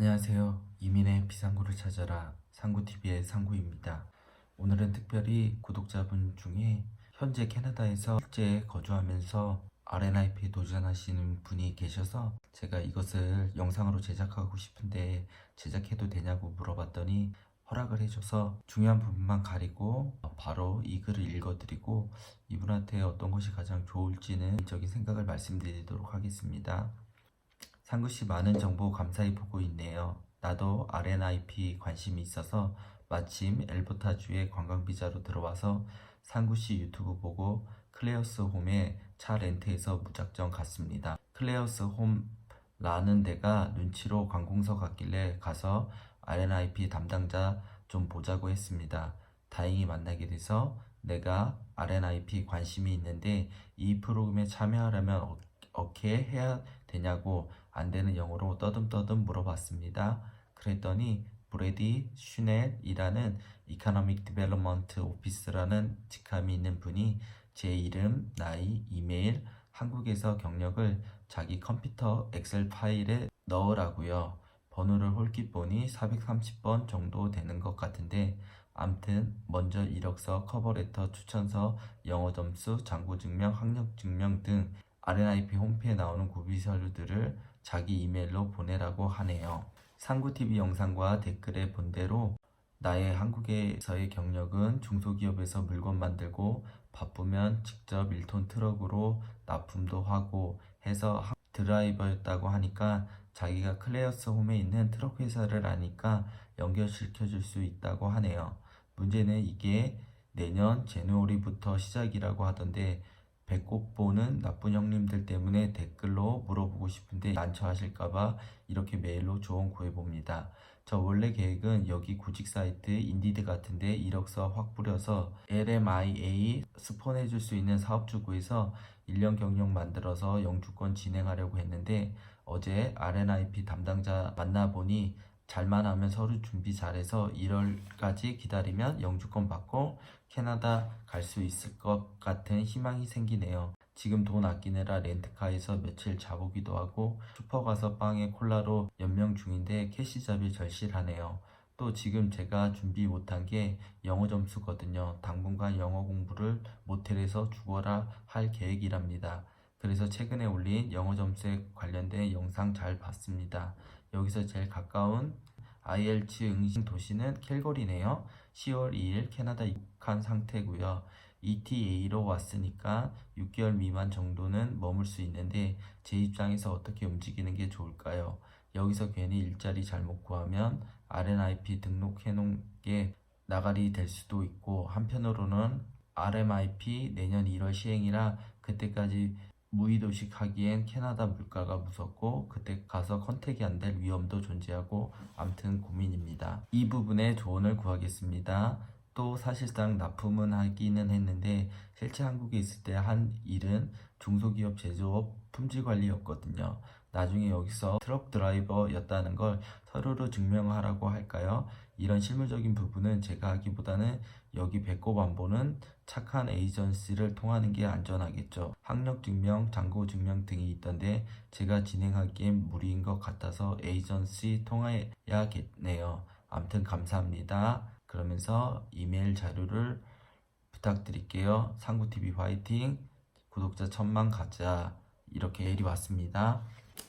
안녕하세요. 이민의 비상구를 찾아라 상구TV의 상구입니다. 오늘은 특별히 구독자분 중에 현재 캐나다에서 실제 거주하면서 RNIP 도전하시는 분이 계셔서 제가 이것을 영상으로 제작하고 싶은데 제작해도 되냐고 물어봤더니 허락을 해줘서 중요한 부분만 가리고 바로 이 글을 읽어드리고 이분한테 어떤 것이 가장 좋을지는 적인 생각을 말씀드리도록 하겠습니다. 상구씨 많은 정보 감사히 보고 있네요. 나도 RNIP 관심이 있어서 마침 엘버타주에 관광비자로 들어와서 상구씨 유튜브 보고 클레어스 홈에 차 렌트해서 무작정 갔습니다. 클레어스 홈라는 데가 눈치로 관공서 갔길래 가서 RNIP 담당자 좀 보자고 했습니다. 다행히 만나게 돼서 내가 RNIP 관심이 있는데 이 프로그램에 참여하려면 어- 어떻게 해야 되냐고 안 되는 영어로 떠듬떠듬 물어봤습니다. 그랬더니 브레디 슈넷이라는 이카노믹 디벨롭먼트 오피스라는 직함이 있는 분이 제 이름, 나이, 이메일, 한국에서 경력을 자기 컴퓨터 엑셀 파일에 넣으라고요. 번호를 홀깃 보니 430번 정도 되는 것 같은데 암튼 먼저 이력서, 커버레터, 추천서, 영어 점수, 장고 증명, 학력 증명 등 RNIP 홈페이지에 나오는 구비 서류들을 자기 이메일로 보내라고 하네요. 상구TV 영상과 댓글에 본 대로 나의 한국에서의 경력은 중소기업에서 물건 만들고 바쁘면 직접 1톤 트럭으로 납품도 하고 해서 드라이버였다고 하니까 자기가 클레어스 홈에 있는 트럭 회사를 아니까 연결시켜 줄 수 있다고 하네요. 문제는 이게 내년 제누어리부터 시작이라고 하던데 배꼽 보는 나쁜 형님들 때문에 댓글로 물어보고 싶은데 난처하실까봐 이렇게 메일로 조언 구해봅니다. 저 원래 계획은 여기 구직 사이트 인디드 같은데 이력서 확 뿌려서 LMIA 스폰해줄 수 있는 사업주 구해서 1년 경력 만들어서 영주권 진행하려고 했는데 어제 RNIP 담당자 만나보니 잘만 하면 서류 준비 잘해서 1월까지 기다리면 영주권 받고 캐나다 갈 수 있을 것 같은 희망이 생기네요. 지금 돈 아끼느라 렌트카에서 며칠 자보기도 하고 슈퍼 가서 빵에 콜라로 연명 중인데 캐시 잡이 절실하네요. 또 지금 제가 준비 못한 게 영어 점수거든요. 당분간 영어 공부를 모텔에서 죽어라 할 계획이랍니다. 그래서 최근에 올린 영어 점수에 관련된 영상 잘 봤습니다. 여기서 제일 가까운 IELTS 응시 도시는 캘거리네요. 10월 2일 캐나다 입국한 상태고요. ETA로 왔으니까 6개월 미만 정도는 머물 수 있는데 제 입장에서 어떻게 움직이는 게 좋을까요? 여기서 괜히 일자리 잘못 구하면 RNIP 등록해 놓은 게 나가리 될 수도 있고 한편으로는 RMIP 내년 1월 시행이라 그때까지 무의도식 하기엔 캐나다 물가가 무섭고 그때 가서 컨택이 안 될 위험도 존재하고 암튼 고민입니다. 이 부분에 조언을 구하겠습니다. 또 사실상 납품은 하기는 했는데 실제 한국에 있을 때 한 일은 중소기업 제조업 품질 관리였거든요. 나중에 여기서 트럭 드라이버였다는 걸 서류로 증명하라고 할까요? 이런 실무적인 부분은 제가 하기보다는 여기 배꼽 안 보는 착한 에이전시를 통하는 게 안전하겠죠. 학력 증명, 잔고 증명 등이 있던데 제가 진행하기엔 무리인 것 같아서 에이전시 통해야겠네요. 암튼 감사합니다. 그러면서 이메일 자료를 부탁드릴게요. 상구TV 화이팅! 구독자 천만 가자. 이렇게 메일이 왔습니다.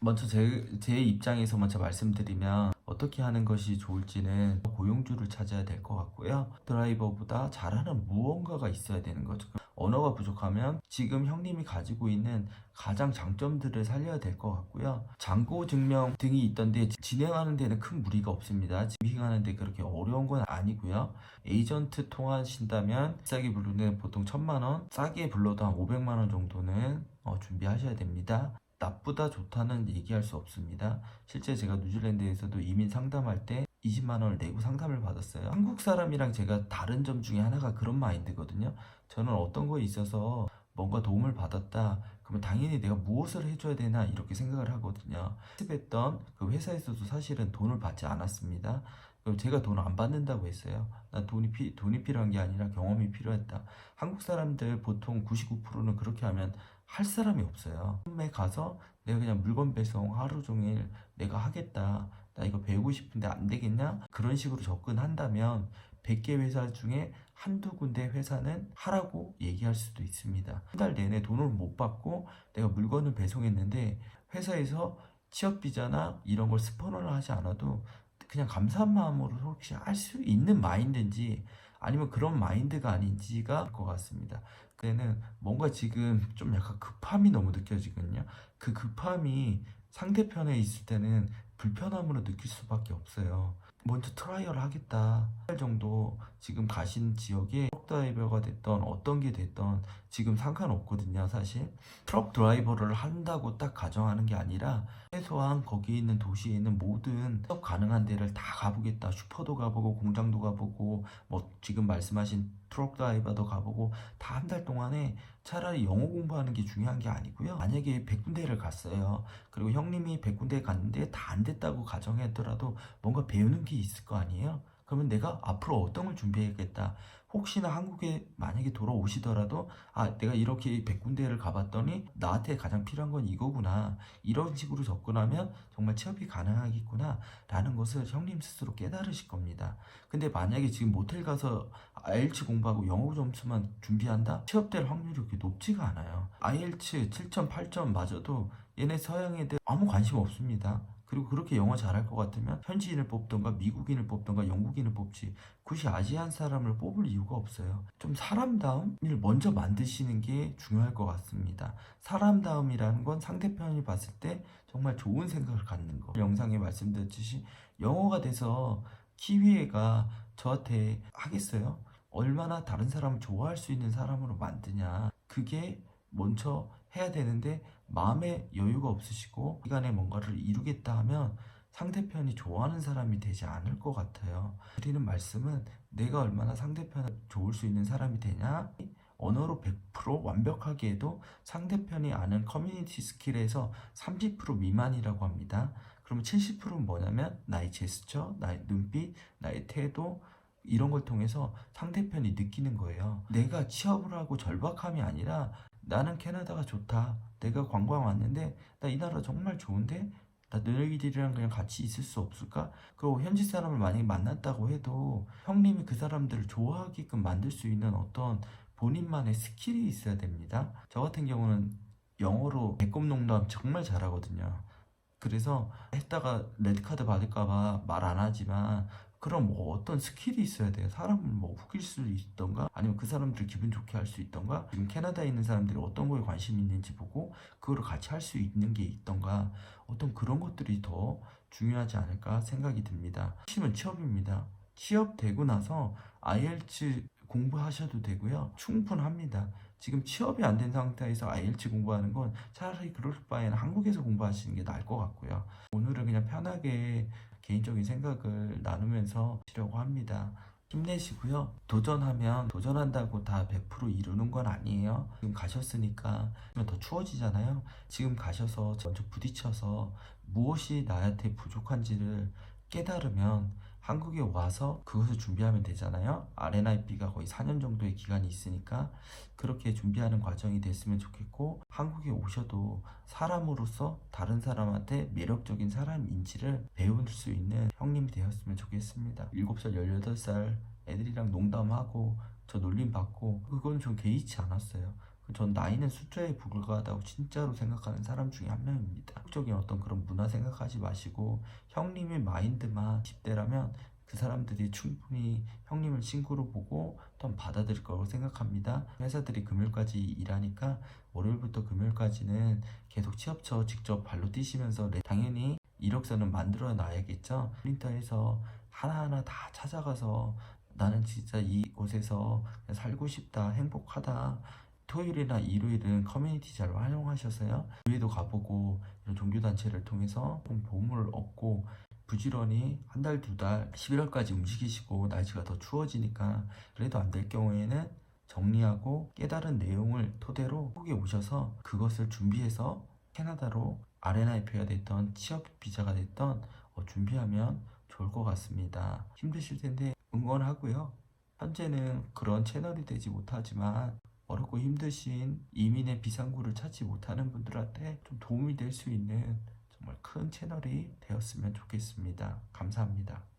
먼저 제, 제 입장에서 먼저 말씀드리면 어떻게 하는 것이 좋을지는 고용주를 찾아야 될 것 같고요. 드라이버보다 잘하는 무언가가 있어야 되는 거죠. 언어가 부족하면 지금 형님이 가지고 있는 가장 장점들을 살려야 될 것 같고요. 잔고 증명 등이 있던데 진행하는 데는 큰 무리가 없습니다. 진행하는 데 그렇게 어려운 건 아니고요. 에이전트 통하신다면 비싸게 부르는 보통 천만 원, 싸게 불러도 한 500만 원 정도는 어, 준비하셔야 됩니다. 나쁘다 좋다는 얘기할 수 없습니다. 실제 제가 뉴질랜드에서도 이민 상담할 때 20만 원을 내고 상담을 받았어요. 한국 사람이랑 제가 다른 점 중에 하나가 그런 마인드거든요. 저는 어떤 거에 있어서 뭔가 도움을 받았다. 그러면 당연히 내가 무엇을 해줘야 되나 이렇게 생각을 하거든요. 했던 그 회사에서도 사실은 돈을 받지 않았습니다. 그럼 제가 돈을 안 받는다고 했어요. 난 돈이 피, 돈이 필요한 게 아니라 경험이 필요했다. 한국 사람들 보통 99%는 그렇게 하면 할 사람이 없어요. 처음에 가서 내가 그냥 물건 배송 하루 종일 내가 하겠다. 나 이거 배우고 싶은데 안 되겠냐? 그런 식으로 접근한다면 100개 회사 중에 한두 군데 회사는 하라고 얘기할 수도 있습니다. 한 달 내내 돈을 못 받고 내가 물건을 배송했는데 회사에서 취업 비자나 이런 걸 스폰을 하지 않아도 그냥 감사한 마음으로 혹시 할 수 있는 마인드인지 아니면 그런 마인드가 아닌지가 알것 같습니다. 그때는 뭔가 지금 좀 약간 급함이 너무 느껴지거든요. 그 급함이 상대편에 있을 때는 불편함으로 느낄 수밖에 없어요. 먼저 트라이얼 하겠다. 할 정도 지금 가신 지역에 트럭 드라이버가 됐던 어떤 게 됐던 지금 상관없거든요 사실 트럭 드라이버를 한다고 딱 가정하는 게 아니라 최소한 거기 있는 도시에 있는 모든 취업 가능한 데를 다 가보겠다 슈퍼도 가보고 공장도 가보고 뭐 지금 말씀하신 트럭 드라이버도 가보고 다 한 달 동안에 차라리 영어 공부하는 게 중요한 게 아니고요 만약에 100군데를 갔어요 그리고 형님이 100군데 갔는데 다 안 됐다고 가정했더라도 뭔가 배우는 게 있을 거 아니에요? 그러면 내가 앞으로 어떤 걸 준비해야겠다. 혹시나 한국에 만약에 돌아오시더라도 아 내가 이렇게 100군데를 가봤더니 나한테 가장 필요한 건 이거구나. 이런 식으로 접근하면 정말 취업이 가능하겠구나 라는 것을 형님 스스로 깨달으실 겁니다. 근데 만약에 지금 모텔 가서 IELTS 공부하고 영어 점수만 준비한다? 취업될 확률이 그렇게 높지가 않아요. IELTS 7점 8점 맞아도 얘네 서양 애들 아무 관심 없습니다 그리고 그렇게 영어 잘할 것 같으면 현지인을 뽑던가 미국인을 뽑던가 영국인을 뽑지 굳이 아시안 사람을 뽑을 이유가 없어요. 좀 사람다움을 먼저 만드시는 게 중요할 것 같습니다. 사람다움이라는 건 상대편이 봤을 때 정말 좋은 생각을 갖는 거. 영상에 말씀드렸듯이 영어가 돼서 키위애가 저한테 하겠어요? 얼마나 다른 사람을 좋아할 수 있는 사람으로 만드냐. 그게 먼저 해야 되는데 마음에 여유가 없으시고 시간에 뭔가를 이루겠다 하면 상대편이 좋아하는 사람이 되지 않을 것 같아요. 드리는 말씀은 내가 얼마나 상대편을 좋을 수 있는 사람이 되냐? 언어로 100% 완벽하게 해도 상대편이 아는 커뮤니티 스킬에서 30% 미만이라고 합니다. 그러면 70%는 뭐냐면 나의 제스처, 나의 눈빛, 나의 태도 이런 걸 통해서 상대편이 느끼는 거예요. 내가 취업을 하고 절박함이 아니라 나는 캐나다가 좋다. 내가 관광 왔는데 나 이 나라 정말 좋은데 나 너희들이랑 그냥 같이 있을 수 없을까? 그리고 현지 사람을 만약에 만났다고 해도 형님이 그 사람들을 좋아하게끔 만들 수 있는 어떤 본인만의 스킬이 있어야 됩니다. 저 같은 경우는 영어로 배꼽 농담 정말 잘하거든요. 그래서 했다가 레드카드 받을까봐 말 안 하지만 그럼 뭐 어떤 스킬이 있어야 돼요. 사람을 뭐 후길 수 있던가 아니면 그 사람들을 기분 좋게 할 수 있던가 지금 캐나다에 있는 사람들이 어떤 거에 관심이 있는지 보고 그거를 같이 할 수 있는 게 있던가 어떤 그런 것들이 더 중요하지 않을까 생각이 듭니다. 핵심은 취업입니다. 취업되고 나서 IELTS 공부하셔도 되고요. 충분합니다. 지금 취업이 안 된 상태에서 IELTS 공부하는 건 차라리 그럴 바에는 한국에서 공부하시는 게 나을 것 같고요. 오늘은 그냥 편하게 개인적인 생각을 나누면서 하려고 합니다. 힘내시고요. 도전하면 도전한다고 다 100% 이루는 건 아니에요. 지금 가셨으니까 더 추워지잖아요. 지금 가셔서 먼저 부딪혀서 무엇이 나한테 부족한지를 깨달으면 한국에 와서 그것을 준비하면 되잖아요. RNIB가 거의 4년 정도의 기간이 있으니까 그렇게 준비하는 과정이 됐으면 좋겠고 한국에 오셔도 사람으로서 다른 사람한테 매력적인 사람 인지를 배울 수 있는 형님이 되었으면 좋겠습니다. 7살, 18살 애들이랑 농담하고 저 놀림 받고 그건 좀 개의치 않았어요. 전 나이는 숫자에 불과하다고 진짜로 생각하는 사람 중에 한 명입니다. 적인 어떤 그런 문화 생각하지 마시고 형님의 마인드만 10대라면 그 사람들이 충분히 형님을 친구로 보고 또 받아들일 거라고 생각합니다. 회사들이 금요일까지 일하니까 월요일부터 금요일까지는 계속 취업처 직접 발로 뛰시면서 레- 당연히 이력서는 만들어 놔야겠죠. 프린터에서 하나하나 다 찾아가서 나는 진짜 이곳에서 살고 싶다, 행복하다. 토요일이나 일요일은 커뮤니티 잘 활용하셔서요. 교회도 가보고 이런 종교단체를 통해서 좀 도움을 얻고 부지런히 한 달, 두 달, 11월까지 움직이시고 날씨가 더 추워지니까 그래도 안 될 경우에는 정리하고 깨달은 내용을 토대로 한국에 오셔서 그것을 준비해서 캐나다로 RNIP가 됐던 취업 비자가 됐던 어, 준비하면 좋을 것 같습니다. 힘드실 텐데 응원하고요. 현재는 그런 채널이 되지 못하지만 어렵고 힘드신 이민의 비상구를 찾지 못하는 분들한테 좀 도움이 될 수 있는 좀 정말 큰 채널이 되었으면 좋겠습니다. 감사합니다.